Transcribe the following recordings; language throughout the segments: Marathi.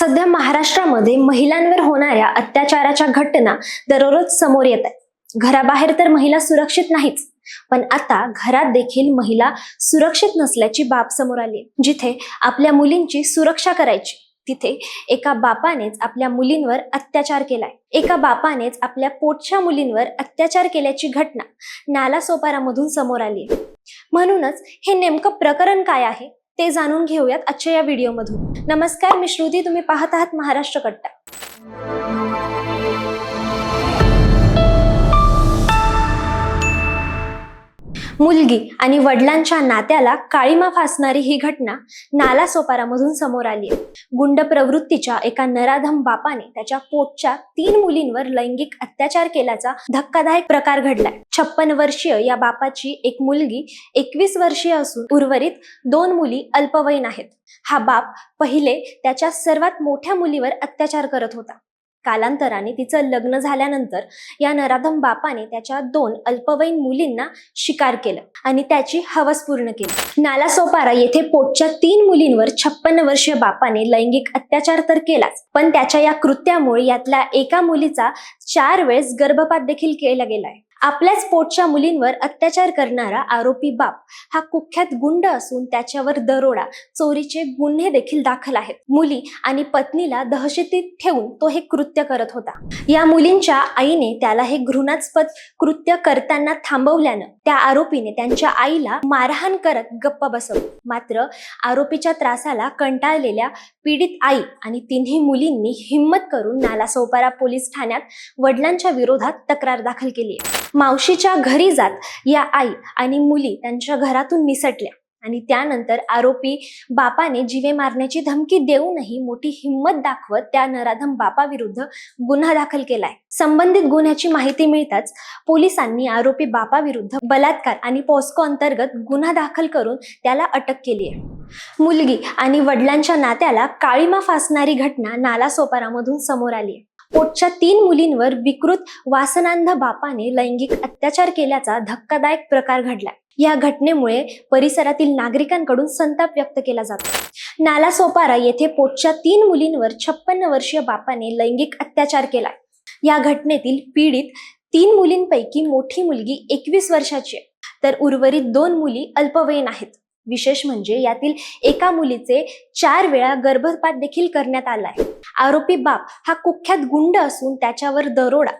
सध्या महाराष्ट्रामध्ये महिलांवर होणाऱ्या अत्याचाराच्या घटना दररोज समोर येत आहेत. घराबाहेर तर महिला सुरक्षित नाहीच पण आता घरात देखील महिला सुरक्षित नसल्याची बाब समोर आली जिथे आपल्या मुलींची सुरक्षा करायची तिथे एका बापानेच आपल्या मुलींवर अत्याचार केलाय. एका बापानेच आपल्या पोटच्या मुलींवर अत्याचार केल्याची घटना नालासोपारामधून समोर आली आहे. म्हणूनच हे नेमकं प्रकरण काय आहे? ते जाणून घेऊयात आजच्या या व्हिडिओमधून. नमस्कार मी श्रुती. तुम्ही पाहत आहात महाराष्ट्र कट्टा. मुलगी आणि वडिलांच्या नात्याला काळीमा फासणारी ही घटना नालासोपारामधून समोर आली आहे. गुंड प्रवृत्तीच्या एका नराधम बापाने त्याच्या पोटच्या तीन मुलींवर लैंगिक अत्याचार केल्याचा धक्कादायक प्रकार घडलाय. छप्पन वर्षीय या बापाची एक मुलगी एकवीस वर्षीय असून उर्वरित दोन मुली अल्पवयीन आहेत. हा बाप पहिले त्याच्या सर्वात मोठ्या मुलीवर अत्याचार करत होता. कालांतराने तिचं लग्न झाल्यानंतर या नराधम बापाने त्याच्या दोन अल्पवयीन मुलींना शिकार केलं आणि त्याची हवस पूर्ण केली. नालासोपारा येथे पोटच्या तीन मुलींवर छप्पन्न वर्षीय बापाने लैंगिक अत्याचार तर केलाच पण त्याच्या या कृत्यामुळे यातल्या एका मुलीचा चार वेळेस गर्भपात देखील केला गेलाय. आपल्याच पोटच्या मुलींवर अत्याचार करणारा आरोपी बाप हा कुख्यात गुंड असून त्याच्यावर दरोडा चोरीचे गुन्हे देखील दाखल आहेत. मुली आणि पत्नीला दहशतीत ठेवून तो हे कृत्य करत होता. या मुलींच्या आईने त्याला हे घृणास्पद कृत्य करताना थांबवल्यानं त्या आरोपीने त्यांच्या आईला मारहाण करत गप्प बसवलं. मात्र आरोपीच्या त्रासाला कंटाळलेल्या पीडित आई आणि तिन्ही मुलींनी हिंमत करून नालासोपारा पोलीस ठाण्यात वडिलांच्या विरोधात तक्रार दाखल केली आहे. मावशीच्या घरी जात. या आई आणि मुली त्यांच्या घरातून निसटल्या. आणि त्यानंतर आरोपी बापाने जीवे मारण्याची धमकी देऊनही मोठी हिंमत दाखवत त्या नराधम बापाविरुद्ध गुन्हा दाखल केलाय. संबंधित गुन्ह्याची माहिती मिळताच पोलिसांनी आरोपी बापाविरुद्ध बलात्कार आणि पॉस्को अंतर्गत गुन्हा दाखल करून त्याला अटक केली आहे. मुलगी आणि वडिलांच्या नात्याला काळीमा फासणारी घटना नालासोपारामधून समोर आली आहे. पोटच्या तीन मुलींवर विकृत वासनांध बापाने लैंगिक अत्याचार केल्याचा धक्कादायक प्रकार घडलाय या घटनेमुळे परिसरातील नागरिकांकडून संताप व्यक्त केला जातो. नालासोपारा येथे पोटच्या तीन मुलींवर छप्पन्न वर्षीय बापाने लैंगिक अत्याचार केला. या घटनेतील पीडित तीन मुलींपैकी मोठी मुलगी एकवीस वर्षाची आहे. तर उर्वरित दोन मुली अल्पवयीन आहेत. विशेष म्हणजे यातील एका मुलीचे चार वेळा गर्भपात देखील करण्यात आलाय आरोपी बाप हा कुख्यात गुंड असून त्याच्यावर दरोडा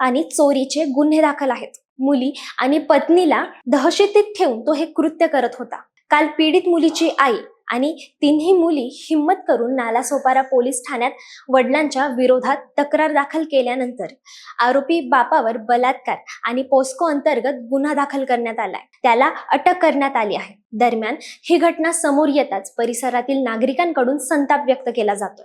आणि चोरीचे गुन्हे दाखल आहेत. मुली आणि पत्नीला दहशतीत ठेवून तो हे कृत्य करत होता. काल पीडित मुलीची आई आणि तिन्ही मुली हिंमत करून नालासोपारा पोलीस ठाण्यात वडिलांच्या विरोधात तक्रार दाखल केल्यानंतर आरोपी बापावर बलात्कार आणि पोस्को अंतर्गत गुन्हा दाखल करण्यात आलाय. त्याला अटक करण्यात आली आहे. दरम्यान ही घटना समोर येताच परिसरातील नागरिकांकडून संताप व्यक्त केला जातो